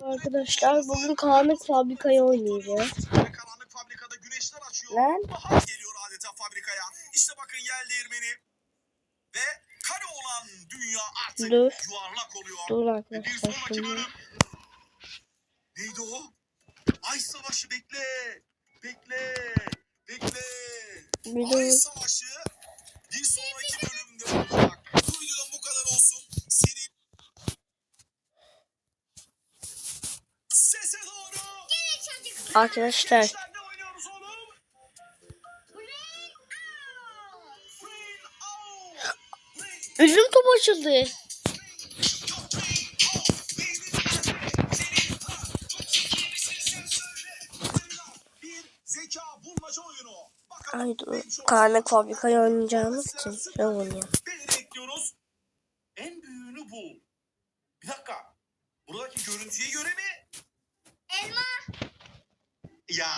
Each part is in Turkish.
Arkadaşlar bugün karanlık fabrikayı oynayacağız. Karanlık fabrikada güneşler açıyor. Lan. Bahar geliyor adeta fabrikaya. İşte bakın yer değirmeni. Ve kare olan dünya artık Dur. yuvarlak oluyor. Dur arkadaşlar bir sonraki şimdi. bölüm. Neydi o? Ay savaşı bekle. Bekle. Bekle. Bir Ay savaşı bir sonraki bölümde olacak. Arkadaşlar üzüm top açıldı. Ay dur. fabrikayı oynayacağımız için ne oynuyor? Beni bekliyoruz. En büyüğünü bul. Bir dakika. Buradaki görüntüye göre mi? Elma. Ya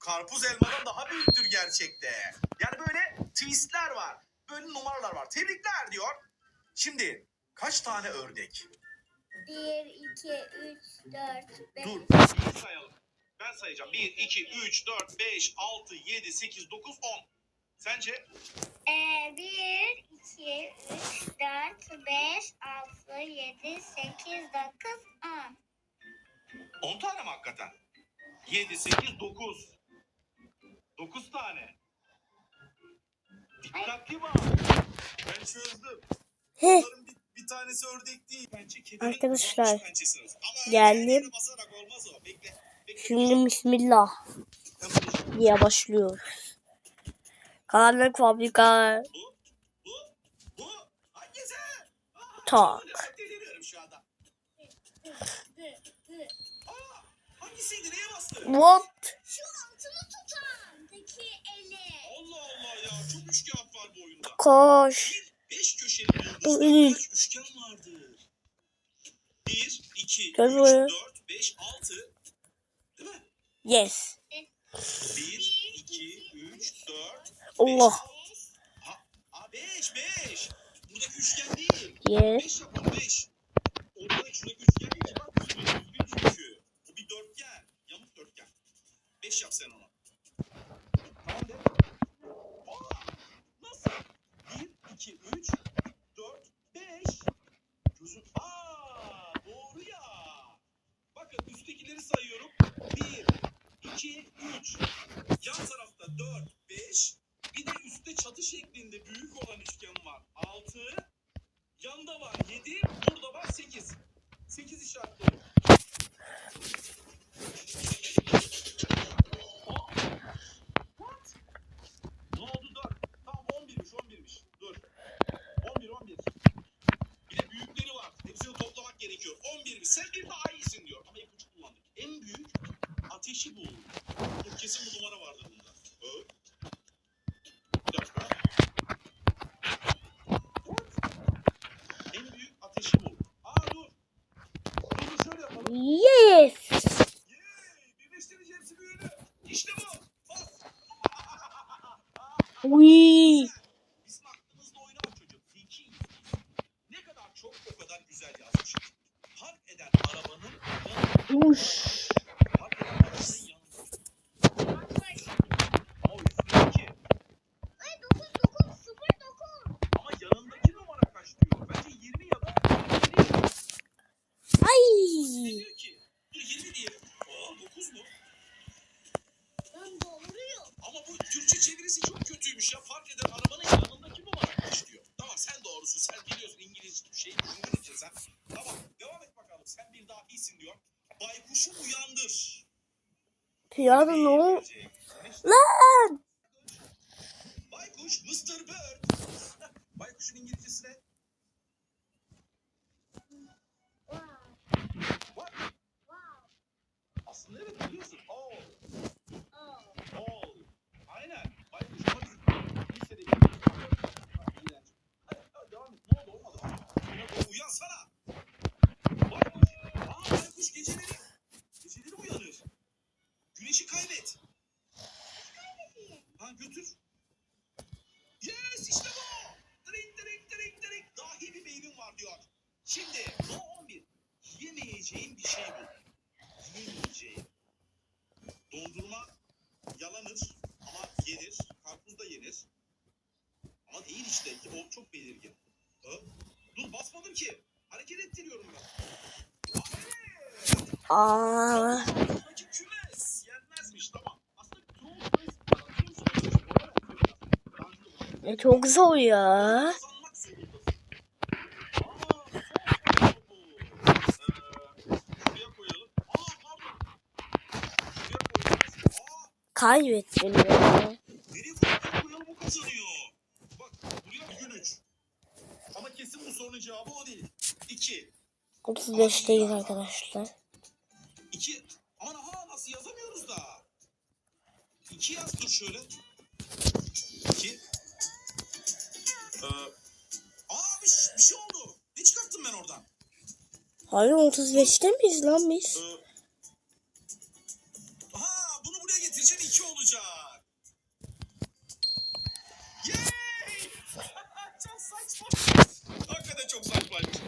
karpuz elmadan daha büyüktür gerçekte. Yani böyle twistler var. Böyle numaralar var. Tebrikler diyor. Şimdi kaç tane ördek? 1, 2, 3, 4, 5. Dur. iyi sayalım. Ben sayacağım. 1, 2, 3, 4, 5, 6, 7, 8, 9, 10. Sence? Ee, 1, 2, 3, 4, 5, 6, 7, 8, 9, 10. 10 tane mi hakikaten? 7, 8, 9. 9 tane. Dikkatli bak. Ben çözdüm. Bunların bir, tanesi ördek değil. Arkadaşlar, geldim. şimdi bismillah diye başlıyoruz. Karanlık fabrika Tak. What? Şu altını tutandaki eli. Allah Allah ya. Çok üçgen var bu oyunda. Koş. İyi. kaç üçgen iki, Gel üç, buraya. dört, beş, altı. Değil mi? Yes. Bir, iki, üç, dört, Allah. beş. Ha, ha, beş, beş. Buradaki üçgen değil. Yes. Beş yapalım, beş. Oradaki şuradaki üçgen değil bak. Düzgün, çünkü. Bu bir dörtgen. Yamuk dörtgen. Beş yap sen ona. Tamam de. Aa, nasıl? Bir, iki, üç, 5. Çözüm. Aa, doğru ya. Bakın üsttekileri sayıyorum. 1, 2, 3. Yes. Birleştirici hepsi büyüdü. İşte bu. Uy. Bizim aklımızda oynayan çocuk. Zeki. Ne kadar çok o kadar güzel yazmış. Park eden arabanın yanında. Uş. Park eden arabanın yanında. Ama üstündeki. Ay 9, 9, 0, 9. Ama yanındaki numara kaç diyor. Bence 20 ya da 20. Ne Ay. diyor ki? Dur 20 diyelim. Aa 9 mu? Ben doğruyum. Ama bu Türkçe çevirisi çok kötüymüş ya. Fark eden arabanın yanındaki numara kaç diyor. Tamam sen doğrusun. Sen biliyorsun İngilizce bir şey düşündüğün için sen. Tamam devam et bakalım. Sen bir daha iyisin diyor. Baykuşu uyandır. Piyano ne o? Gelecek. Lan. Baykuş Mr. Bird. Baykuşun İngilizcesi ne? Aslında evet biliyorsun. Oh. Oh. Oh. Aynen. Baykuş lisede devam et. Ne oldu olmadı uyansana. Baykuş. Aa baykuş geceleri. Geceleri uyanır. Güneşi kaybet. Ha götür. Yes işte bu. Direk direk direk direk. Dahi bir meyvim var diyor. Şimdi 11. Yemeyeceğim bir şey bu. Yemeyeceğim. Dondurma yalanır ama yenir. Karpuz da yenir. Ama değil işte. O çok belirgin. Aa ya. kazanıyor. Bak buraya gün üç. Ama kesin bu sorunun cevabı o değil. İki. 35'teyiz arkadaşlar. İki. Aman aha nasıl yazamıyoruz da. İki yaz dur şöyle. İki. Ee, aa bir, bir şey oldu. Ne çıkarttım ben oradan? Hayır 35'te miyiz lan biz? Ee, aha bunu buraya getireceğim iki olacak. Yay! çok saçma. Hakikaten çok saçmaymış.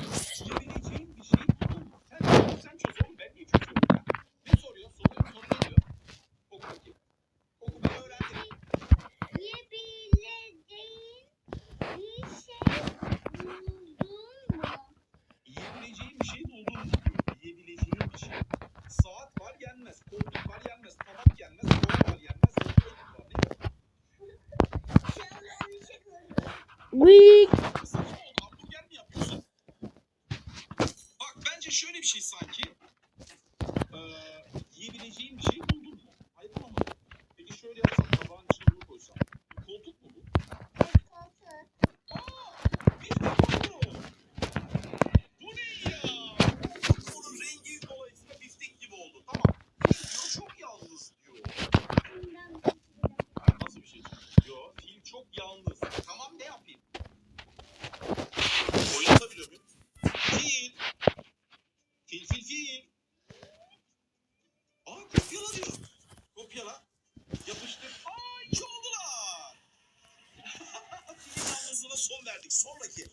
sonraki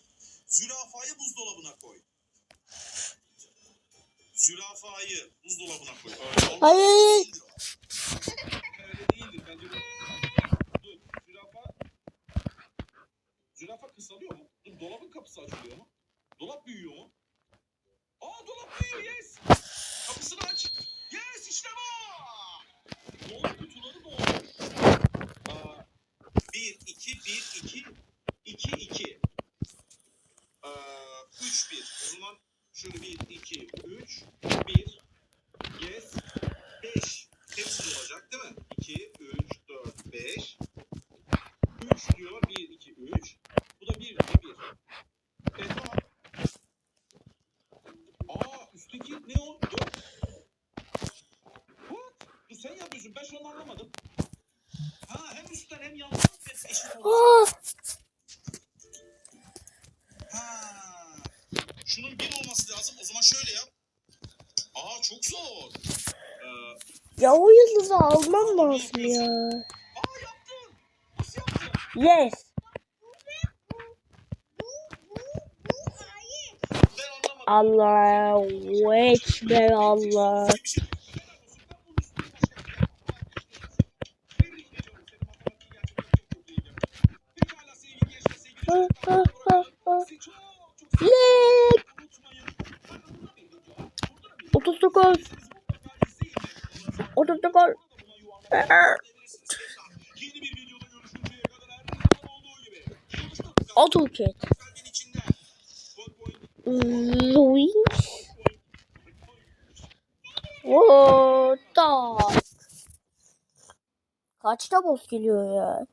zürafayı buzdolabına koy. Zürafayı buzdolabına koy. Öyle Ay. Değildir. Öyle kısalıyor mu? Dolabın kapısı açılıyor mu? Dolap büyüyor mu? Aa dolap büyüyor yes. Kapısını aç. Yes işte bu. Dolap kutuları dolmuş. Aa, 1, 2, 1, 2, 2, 2. Şöyle 1, 2, 3. yıldızı almam lazım ya. Yes. Allahu Ekber Allah. Ha, ha, ha, ha. Yek. 39. 39. AutoCAD. Louis. Oo, tak. Kaçta boss geliyor ya?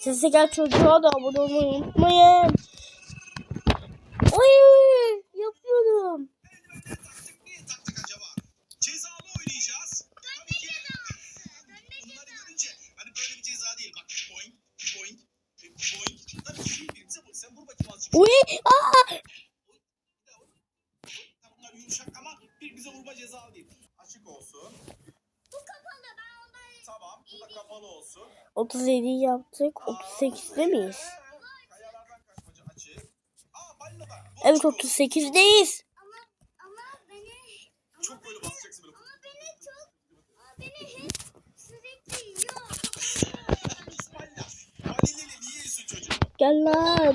Sesi gel çocuğa da abone olmayı unutmayın. Oy yapıyorum. Uy aa. Bunlar yumuşak ama birbirimize vurma cezalı değil. Açık olsun. Bu kapalı ben ondan Tamam. Bu da kapalı olsun. 37 yaptık. 38'de miyiz? Kayalardan kaçmaca açık. Aa balina da. Evet açık olsun. 38'deyiz. ama Çok çok? Gel lan.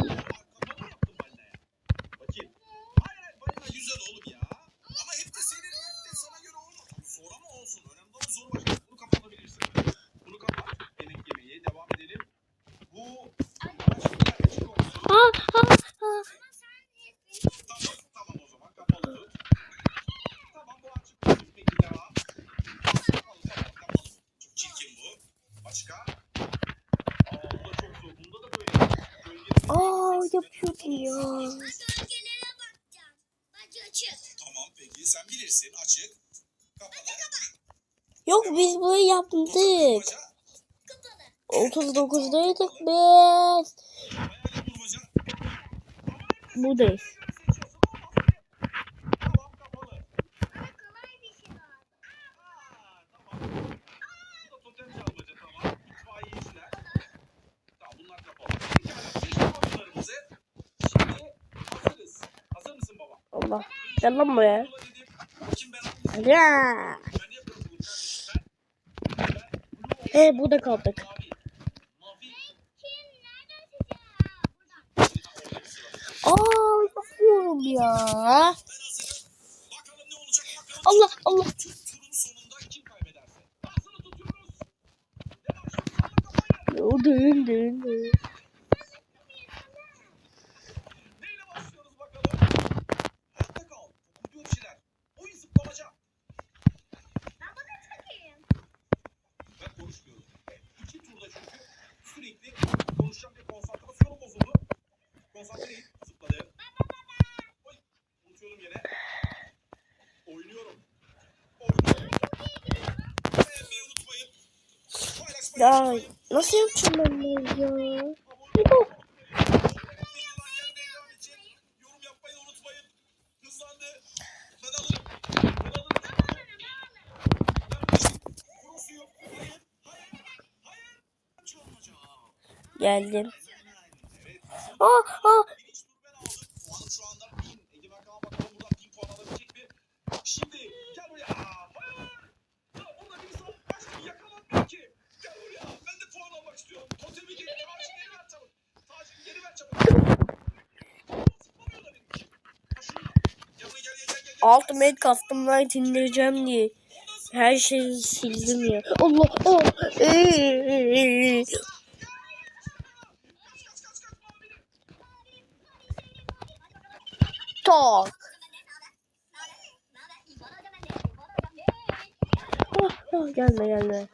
Açabilirsin. Açık. Kapalı. Yok biz bunu yaptık. 39'daydık biz. Buradayız. Allah. Gel lan buraya. Ya. He burada kaldık. sürekli konuşacak ve konsantrasyonum bozuldu. Konsantreyim. Zıpladı. Oy. Unutuyordum yine. Oynuyorum. Oynuyorum. Ee, Beğenmeyi unutmayın. Paylaşmayı ya unutmayın. nasıl yapacağım ben ya? geldim. Aa, aa. Ultimate Custom Night indireceğim diye her şeyi sildim ya. Allah Allah. Ee, ee, ee, TikTok. Oh, ah, oh, ah, gelme gelme.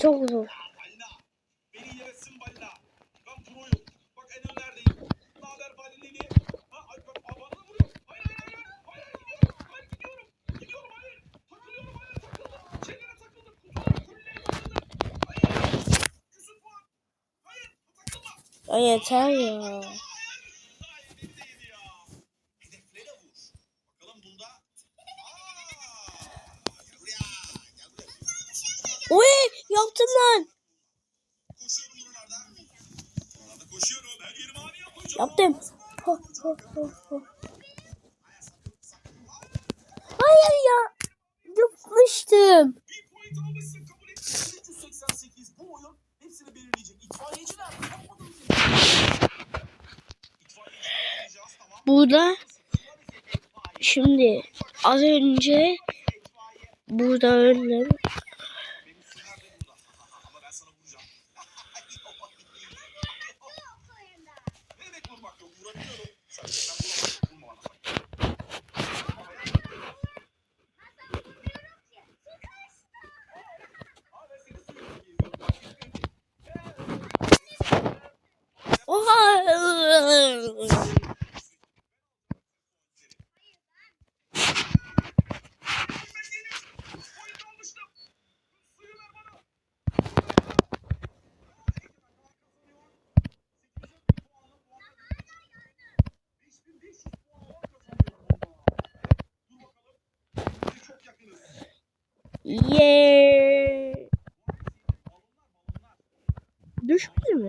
Çok zor. Ay yeter ya. Hayır ya. Yapmıştım. Burada şimdi az önce burada öldüm. Yeah. Düşmedi mi?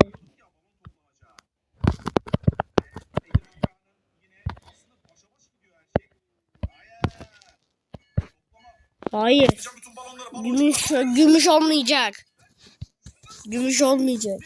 Hayır. Gümüş, gümüş olmayacak. Gümüş olmayacak.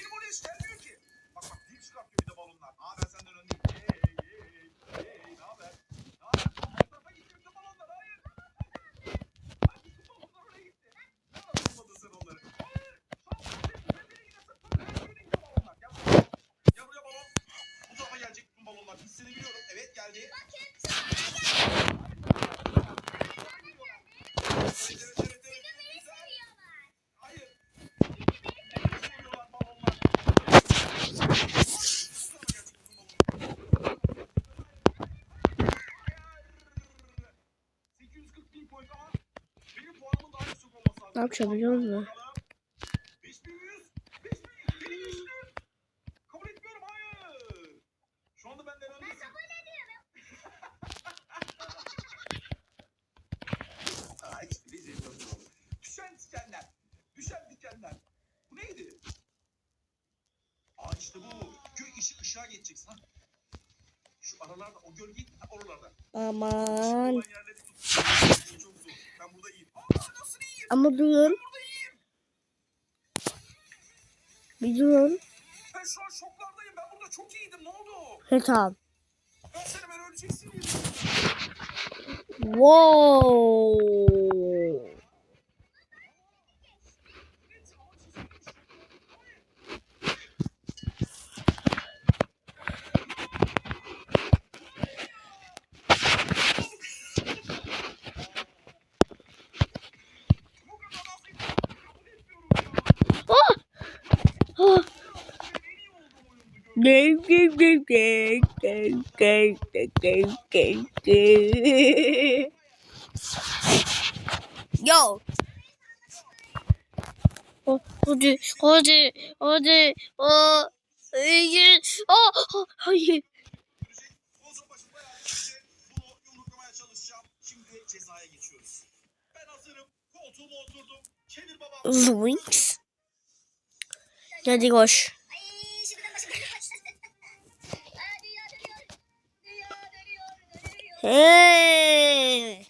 Bu neydi? Aa işte bu. Gö ışık ışığa geçeceksin ha. Şu aralarda, o gölgeyi ha, oralarda. Aman. Çok zor. Ben burada iyiyim. Ama durun. Bir durun. Ben şu an şoklardayım. Ben burada çok iyiydim. Ne oldu? He tamam. Ben seni ben öleceksin diye. Wow. Yo. O, hadi, hadi, hadi, o, hayır, o, hayır. Zoinks. Hadi koş. Hey.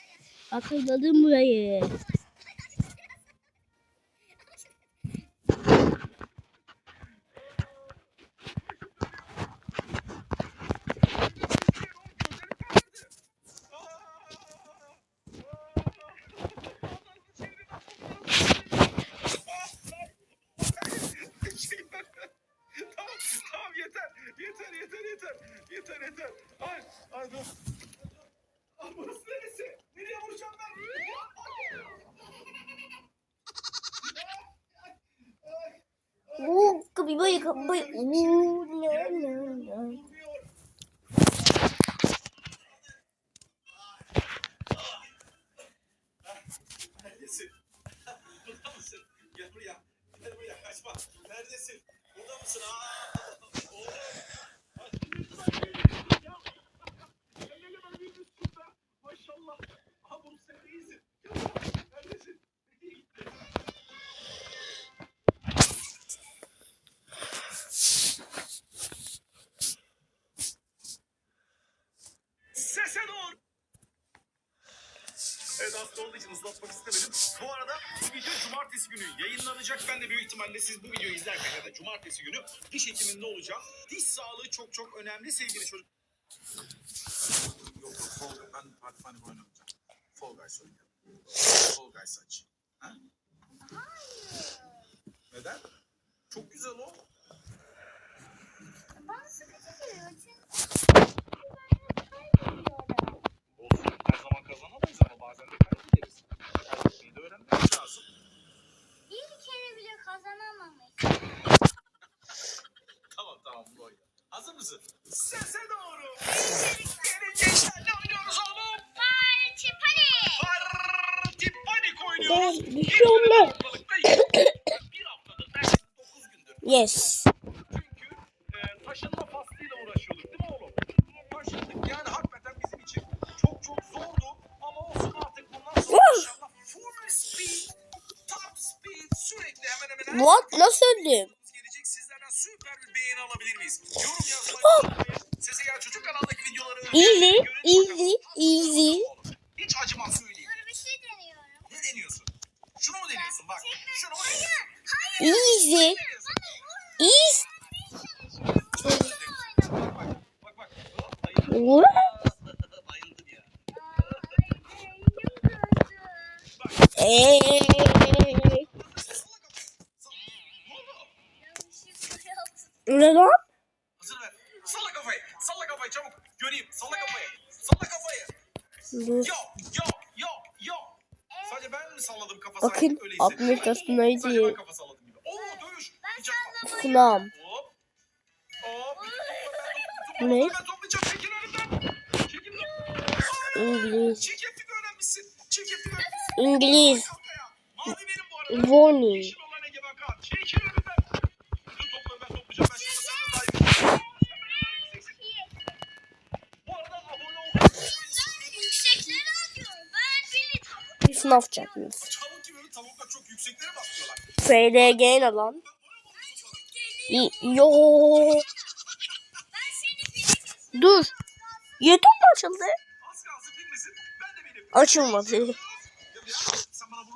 Akılladım burayı. bir böyle kapıyı. Maşallah. Hasta olduğu için ıslatmak istemedim. Bu arada bu video cumartesi günü yayınlanacak. Ben de büyük ihtimalle siz bu videoyu izlerken ya da cumartesi günü diş hekiminde olacağım. Diş sağlığı çok çok önemli sevgili çocuk. Yok yok Fall Guys. Ben Party Funny oynamayacağım. Fall Guys oynayacağım. Fall Guys aç. Ha? Neden? Çok güzel o. Bana sıkıcı geliyor çünkü Olsun. Her zaman kazanamayız ama bazen de kaybederiz. Kaybetmeyi de öğrenmek lazım. bir kere bile kazanamamış. Tamam tamam bu oyun. Hazır mısın? Sese doğru. Gelin gençler ne oynuyoruz oğlum? Parti pari. Parti panik Ben oynuyoruz. bir şey olmaz. haftalıktayız. Bir haftadır neredeyse 9 gündür. Yes. Eee. Ne lan? Hazır ver. Salla kafayı. Salla kafayı çabuk. Göreyim. Salla kafayı. Salla kafayı. Yo yo yo yo. Sadece ben mi salladım kafa Bakın, hissettim. ortasında neydi? Sadece ben kafa salladım gibi. Oo dövüş. Ne? İngiliz. İngiliz. Warning. Bir sınav çakmış. Tavuk gibi böyle tavuklar çok yükseklere basıyorlar. FDG ne lan? Yo. Ben seni bilirim. Dur. YouTube mu açıldı? Açılmadı. Ya ya, sen bana